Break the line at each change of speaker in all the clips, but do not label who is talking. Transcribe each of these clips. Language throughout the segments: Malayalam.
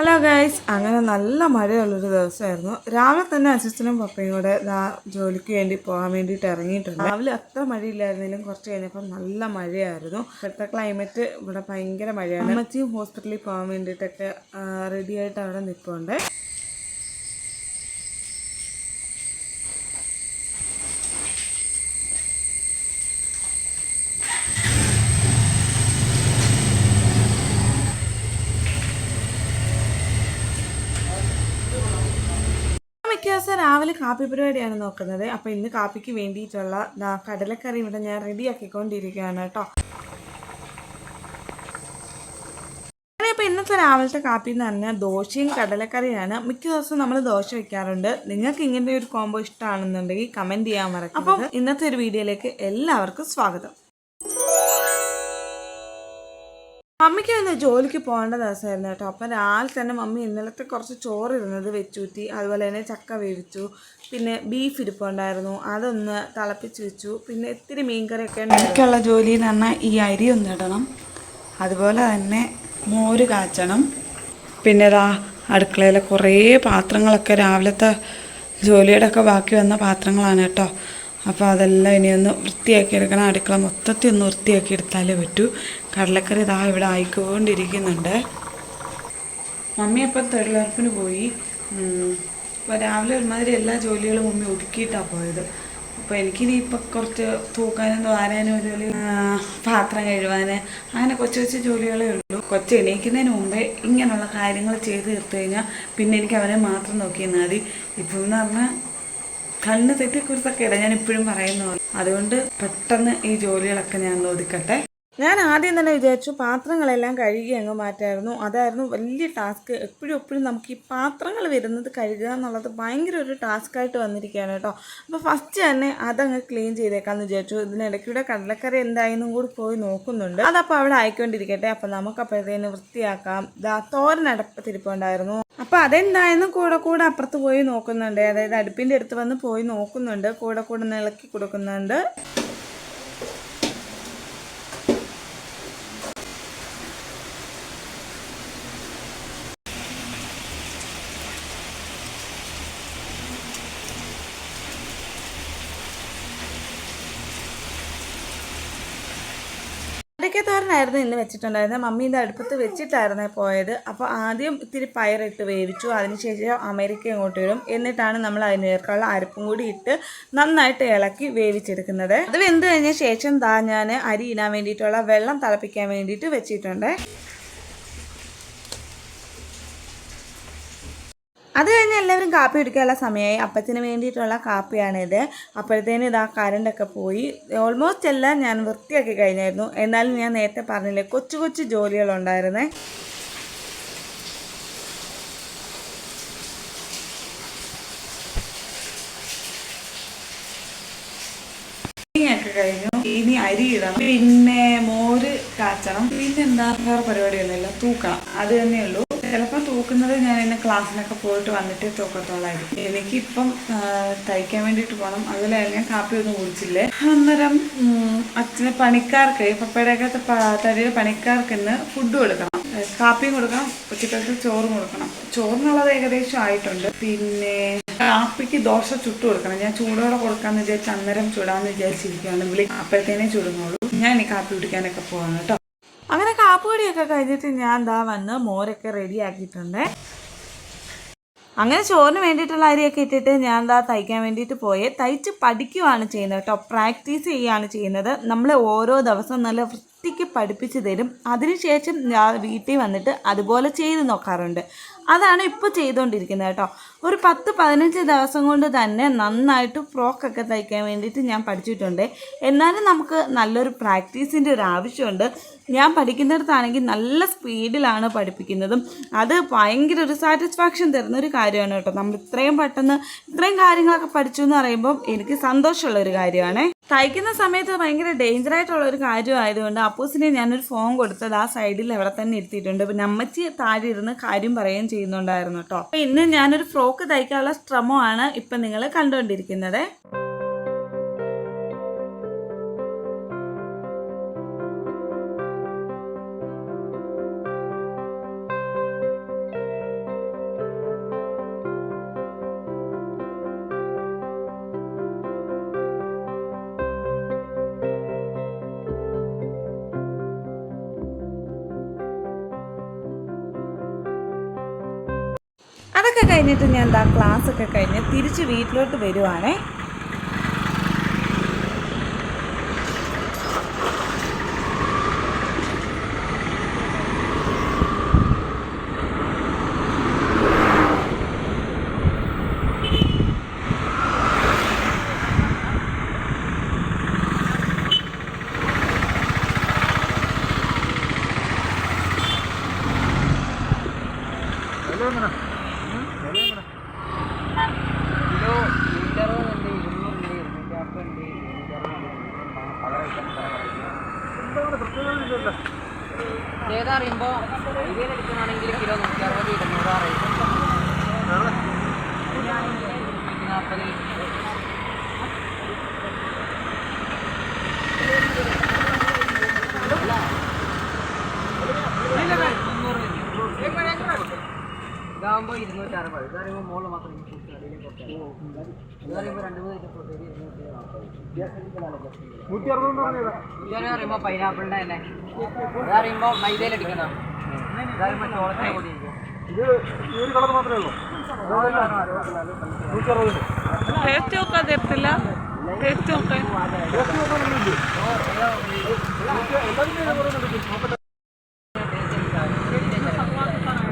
ഹലോ ഗൈസ് അങ്ങനെ നല്ല മഴയുള്ളൊരു ദിവസമായിരുന്നു. രാവിലെ തന്നെ അസിസ്റ്റനും പപ്പയും കൂടെ ജോലിക്ക് വേണ്ടി പോകാൻ വേണ്ടിയിട്ട് ഇറങ്ങിയിട്ടുണ്ട്. രാവിലെ അത്ര മഴയില്ലായിരുന്നെങ്കിലും കുറച്ച് കഴിഞ്ഞപ്പോൾ നല്ല മഴയായിരുന്നു. ഇപ്പോഴത്തെ ക്ലൈമറ്റ് ഇവിടെ ഭയങ്കര മഴയാണ്. അമ്മച്ചിയും ഹോസ്പിറ്റലിൽ പോകാൻ വേണ്ടിയിട്ടൊക്കെ റെഡി ആയിട്ട് അവിടെ നിൽപ്പുണ്ട് മിക്ക ദിവസം രാവിലെ കാപ്പി പരിപാടിയാണ് നോക്കുന്നത്. അപ്പോൾ ഇന്ന് കാപ്പിക്ക് വേണ്ടിയിട്ടുള്ള കടലക്കറി ഇവിടെ ഞാൻ റെഡിയാക്കിക്കൊണ്ടിരിക്കുകയാണ് കേട്ടോ. അപ്പോൾ ഇന്നത്തെ രാവിലത്തെ കാപ്പി എന്ന് പറഞ്ഞാൽ ദോശയും കടലക്കറിയാണ്. മിക്ക ദിവസവും നമ്മൾ ദോശ വെക്കാറുണ്ട്. നിങ്ങൾക്ക് ഇങ്ങനെ ഒരു കോംബോ ഇഷ്ടമാണെന്നുണ്ടെങ്കിൽ കമന്റ് ചെയ്യാൻ മറക്കും അപ്പം ഇന്നത്തെ ഒരു വീഡിയോയിലേക്ക് എല്ലാവർക്കും സ്വാഗതം. മമ്മിക്ക് ഇന്ന് ജോലിക്ക് പോകേണ്ട ദിവസമായിരുന്നു കേട്ടോ. അപ്പം രാവിലെ തന്നെ മമ്മി ഇന്നലത്തെ കുറച്ച് ചോറ് ഇരുന്നത് വെച്ചൂറ്റി അതുപോലെ തന്നെ ചക്ക വേവിച്ചു പിന്നെ ബീഫ് ഇരിപ്പുണ്ടായിരുന്നു. അതൊന്ന് തിളപ്പിച്ച് വെച്ചു. പിന്നെ ഇത്തിരി മീൻകറിയൊക്കെ എനിക്കുള്ള ജോലി എന്ന് പറഞ്ഞാൽ ഈ അരി ഒന്ന് ഇടണം. അതുപോലെ തന്നെ മോര് കാച്ചണം. പിന്നെ ഇതാ അടുക്കളയിലെ കുറേ പാത്രങ്ങളൊക്കെ രാവിലത്തെ ജോലിയുടെ ഒക്കെ ബാക്കി വന്ന പാത്രങ്ങളാണ് കേട്ടോ. അപ്പോൾ അതെല്ലാം ഇനിയൊന്ന് വൃത്തിയാക്കി എടുക്കണം അടുക്കള മൊത്തത്തിൽ ഒന്ന് വൃത്തിയാക്കി എടുത്താലേ പറ്റൂ. കടലക്കറി ഇതാ ഇവിടെ ആയിക്കൊണ്ടിരിക്കുന്നുണ്ട്. മമ്മി അപ്പം തൊഴിലുറപ്പിന് പോയി. അപ്പോൾ രാവിലെ ഒരുമാതിരി എല്ലാ ജോലികളും മമ്മി ഒതുക്കിയിട്ടാണ് പോയത്. അപ്പോൾ എനിക്കിനി ഇപ്പം കുറച്ച് തൂക്കാനും വാരാനും ഒരു ജോലി പാത്രം കഴുകാൻ അങ്ങനെ കൊച്ചു കൊച്ചു ജോലികളേ ഉള്ളൂ. കൊച്ചു എണീക്കുന്നതിന് മുമ്പേ ഇങ്ങനെയുള്ള കാര്യങ്ങൾ ചെയ്ത് തീർത്തു കഴിഞ്ഞാൽ പിന്നെ എനിക്ക് അവനെ മാത്രം നോക്കിയിരുന്നാൽ മതി ഇപ്പം എന്ന് പറഞ്ഞാൽ കണ്ണ് തെറ്റിക്കുറിച്ചൊക്കെ ഇട. ഞാൻ ഇപ്പോഴും പറയുന്ന അതുകൊണ്ട് പെട്ടെന്ന് ഈ ജോലികളൊക്കെ ഞാൻ ഒതുക്കട്ടെ. ഞാൻ ആദ്യം തന്നെ വിചാരിച്ചു പാത്രങ്ങളെല്ലാം കഴുകി അങ്ങ് മാറ്റായിരുന്നു. അതായിരുന്നു വലിയ ടാസ്ക് എപ്പോഴും എപ്പോഴും നമുക്ക് ഈ പാത്രങ്ങൾ വരുന്നത് കഴുകുക എന്നുള്ളത് ഭയങ്കര ഒരു ടാസ്ക് ആയിട്ട് വന്നിരിക്കുകയാണ് കേട്ടോ. അപ്പോൾ ഫസ്റ്റ് തന്നെ അതങ്ങ് ക്ലീൻ ചെയ്തേക്കാമെന്ന് വിചാരിച്ചു. ഇതിനിടയ്ക്കൂടെ കടലക്കറി എന്തായെന്നും കൂടി പോയി നോക്കുന്നുണ്ട്. അതപ്പോൾ അവിടെ ആയിക്കൊണ്ടിരിക്കട്ടെ. അപ്പോൾ നമുക്കപ്പോഴത്തേന് വൃത്തിയാക്കാം. ദാ തോരനടപ്പത്തിരിപ്പുണ്ടായിരുന്നു അപ്പോൾ അതെന്തായെന്ന് കൂടെ കൂടെ അപ്പുറത്ത് പോയി നോക്കുന്നുണ്ട്. അതായത് അടുപ്പിന്റെ അടുത്ത് വന്ന് പോയി നോക്കുന്നുണ്ട്. കൂടെ കൂടെ ഇളക്കി കൊടുക്കുന്നുണ്ട്. അടയ്ക്കത്തോരനായിരുന്നു ഇന്ന് വെച്ചിട്ടുണ്ടായിരുന്നത്. മമ്മി ഇത് അടുപ്പത്ത് വെച്ചിട്ടായിരുന്നു പോയത്. അപ്പോൾ ആദ്യം ഇത്തിരി പയറിട്ട് വേവിച്ചു. അതിനുശേഷം അമേരിക്ക ഇങ്ങോട്ട് വരും. എന്നിട്ടാണ് നമ്മൾ അതിന് ചേർക്കാനുള്ള അരപ്പും കൂടി ഇട്ട് നന്നായിട്ട് ഇളക്കി വേവിച്ചെടുക്കുന്നത്. അത് വെന്ത് കഴിഞ്ഞ ശേഷം ദാ ഞാൻ അരി ഇടാൻ വേണ്ടിയിട്ടുള്ള വെള്ളം തിളപ്പിക്കാൻ വേണ്ടിയിട്ട് വെച്ചിട്ടുണ്ട്. അത് കഴിഞ്ഞ് എല്ലാവരും കാപ്പി കുടിക്കാനുള്ള സമയമായി. അപ്പത്തിന് വേണ്ടിയിട്ടുള്ള കാപ്പിയാണിത്. അപ്പോഴത്തേന് ആ കറണ്ടൊക്കെ പോയി. ഓൾമോസ്റ്റ് എല്ലാം ഞാൻ വൃത്തിയാക്കി കഴിഞ്ഞായിരുന്നു. എന്നാലും ഞാൻ നേരത്തെ പറഞ്ഞില്ലേ കൊച്ചു കൊച്ചു ജോലികളുണ്ടായിരുന്നേ. കഴിഞ്ഞു. ഇനി അരി ഇടണം. പിന്നെ മോര് കാച്ചണം. പിന്നെന്താ വേറെ പരിപാടിയൊന്നുമില്ല. തൂക്കണം. അത് തന്നെയുള്ളൂ. ചിലപ്പോൾ തൂക്കുന്നത് ഞാൻ എന്നെ ക്ലാസ്സിനൊക്കെ പോയിട്ട് വന്നിട്ട് തൂക്കത്തോളായിരിക്കും. എനിക്കിപ്പം തയ്ക്കാൻ വേണ്ടിയിട്ട് പോകണം അതുപോലെ ഞാൻ കാപ്പി ഒന്നും കുടിച്ചില്ലേ? അന്നേരം അച്ഛനെ പണിക്കാർക്ക് പപ്പയുടെയൊക്കെ തടിയിൽ പണിക്കാർക്ക് ഇന്ന് ഫുഡ് കൊടുക്കണം. കാപ്പിയും കൊടുക്കണം ഉച്ചക്കലത്ത് ചോറും കൊടുക്കണം. ചോറിനുള്ളത് ഏകദേശം ആയിട്ടുണ്ട്. പിന്നെ കാപ്പിക്ക് ദോശ ചുട്ട് കൊടുക്കണം. ഞാൻ ചൂടോടെ കൊടുക്കാന്ന് വിചാരിച്ച് അന്നേരം ചൂടാന്ന് വിചാരിച്ചിരിക്കുകയാണ് വിളി അപ്പോഴത്തേനേ ചുടുന്നുള്ളൂ. ഞാൻ ഈ കാപ്പി കുടിക്കാനൊക്കെ പോവാണ് കേട്ടോ. അങ്ങനെ കാപ്പുകടിയൊക്കെ കഴിഞ്ഞിട്ട് ഞാൻ എന്താ വന്ന് മോരൊക്കെ റെഡി ആക്കിയിട്ടുണ്ട്. അങ്ങനെ ചോറിന് വേണ്ടിയിട്ടുള്ള അരിയൊക്കെ ഇട്ടിട്ട് ഞാൻ എന്താ തയ്ക്കാൻ വേണ്ടിയിട്ട് പോയി. തയ്ച്ച് പഠിക്കുകയാണ് ചെയ്യുന്നത് കേട്ടോ. പ്രാക്ടീസ് ചെയ്യുകയാണ് ചെയ്യുന്നത്. നമ്മൾ ഓരോ ദിവസം നല്ല വൃത്തിക്ക് പഠിപ്പിച്ച് തരും. അതിനുശേഷം ഞാൻ വീട്ടിൽ വന്നിട്ട് അതുപോലെ ചെയ്ത് നോക്കാറുണ്ട്. അതാണ് ഇപ്പോൾ ചെയ്തുകൊണ്ടിരിക്കുന്നത് കേട്ടോ. ഒരു പത്ത് പതിനഞ്ച് ദിവസം കൊണ്ട് തന്നെ നന്നായിട്ട് ഫ്രോക്കൊക്കെ തയ്ക്കാൻ വേണ്ടിയിട്ട് ഞാൻ പഠിച്ചിട്ടുണ്ട്. എന്നാലും നമുക്ക് നല്ലൊരു പ്രാക്ടീസിന്റെ ഒരു ആവശ്യമുണ്ട്. ഞാൻ പഠിക്കുന്നിടത്താണെങ്കിൽ നല്ല സ്പീഡിലാണ് പഠിപ്പിക്കുന്നതും. അത് ഭയങ്കര ഒരു സാറ്റിസ്ഫാക്ഷൻ തരുന്ന ഒരു കാര്യമാണ് കേട്ടോ. നമ്മൾ ഇത്രയും പെട്ടെന്ന് ഇത്രയും കാര്യങ്ങളൊക്കെ പഠിച്ചു എന്ന് പറയുമ്പോൾ എനിക്ക് സന്തോഷമുള്ള ഒരു കാര്യമാണ്. തയ്ക്കുന്ന സമയത്ത് ഭയങ്കര ഡേഞ്ചർ ആയിട്ടുള്ള ഒരു കാര്യമായതുകൊണ്ട് അപ്പൂസിനെ ഞാനൊരു ഫോൺ കൊടുത്തത് ആ സൈഡിൽ അവിടെ തന്നെ ഇരുത്തിയിട്ടുണ്ട്. പിന്നെ അമ്മച്ചി താഴെ ഇരുന്ന് കാര്യം പറയുകയും ചെയ്യുന്നുണ്ടായിരുന്നു കേട്ടോ. അപ്പോൾ ഇന്ന് ഞാനൊരു ഫ്രോക്ക് തയ്ക്കാനുള്ള ശ്രമമാണ് ഇപ്പം നിങ്ങൾ കണ്ടുകൊണ്ടിരിക്കുന്നത്. കഴിഞ്ഞിട്ട് ഞാൻ എന്താ ക്ലാസ്സൊക്കെ കഴിഞ്ഞ് തിരിച്ച് വീട്ടിലോട്ട് വരുവാണേ.
ഏതാ അറിയുമ്പോൾ ഇതിൽ എടുക്കുകയാണെങ്കിൽ കിലോ നൂറ്റി അറുപത് ഇരുന്നൂറ് റേറ്റ് നാൽപ്പത് ഇരുന്നൂറ്റി അറുപത് ഇത് പറയുമ്പോൾ മോൾ മാത്രം ഇത് പറയുമ്പോൾ രണ്ട് മൂന്ന്
നൂറ്റി അറുപത് പറഞ്ഞത്
ഇതൊരു പറയുമ്പോൾ പൈനാപ്പിളിന്റെ തന്നെ. ഇത് പറയുമ്പോൾ മൈദയിൽ അടിക്കണം ഇത് പറയുമ്പോൾ ചോളത്തിന് കൂടി
ഇത് ഈ ഒരു കളർ മാത്രമേ ഉള്ളൂ നൂറ്റി അറുപത്
ടേസ്റ്റ് നോക്കാൻ. തരത്തില്ല ടേസ്റ്റ് നോക്കാൻ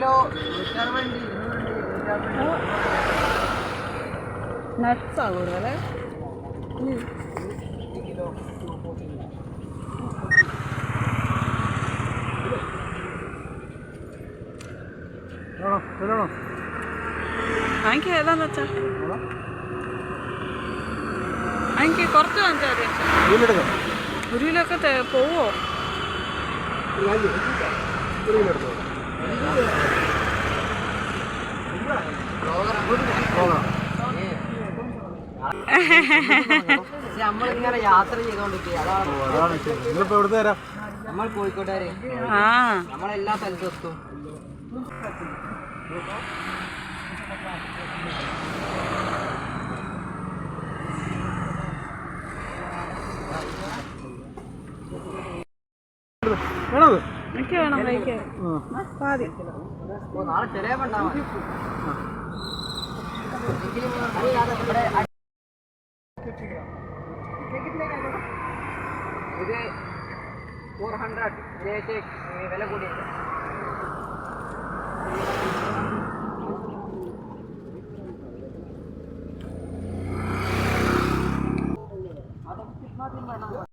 കിലോ
നട്ട്സാ
വേണോ
എനിക്ക് ഏതാന്ന് വെച്ചാ? എനിക്ക് കുറച്ച് വാങ്ങിച്ചാൽ മതി.
ഇതിലെടുക്കാം
ഒരു കിലോ ഒക്കെ പോവോ?
ഒരു കിലോ എടുത്തോ
നമ്മളിങ്ങനെ യാത്ര ചെയ്തോണ്ടിരിക്കുക. അതാണ് നമ്മൾ കോഴിക്കോട്ടുകാര്.
ആ.
നമ്മളെല്ലാ സ്ഥലത്തും എത്തും.
വേണോ
എനിക്ക് വേണം
ആ
പാതി.
ഇത് ഫോർ ഹൺഡ്രഡ് വില കൂടിയത്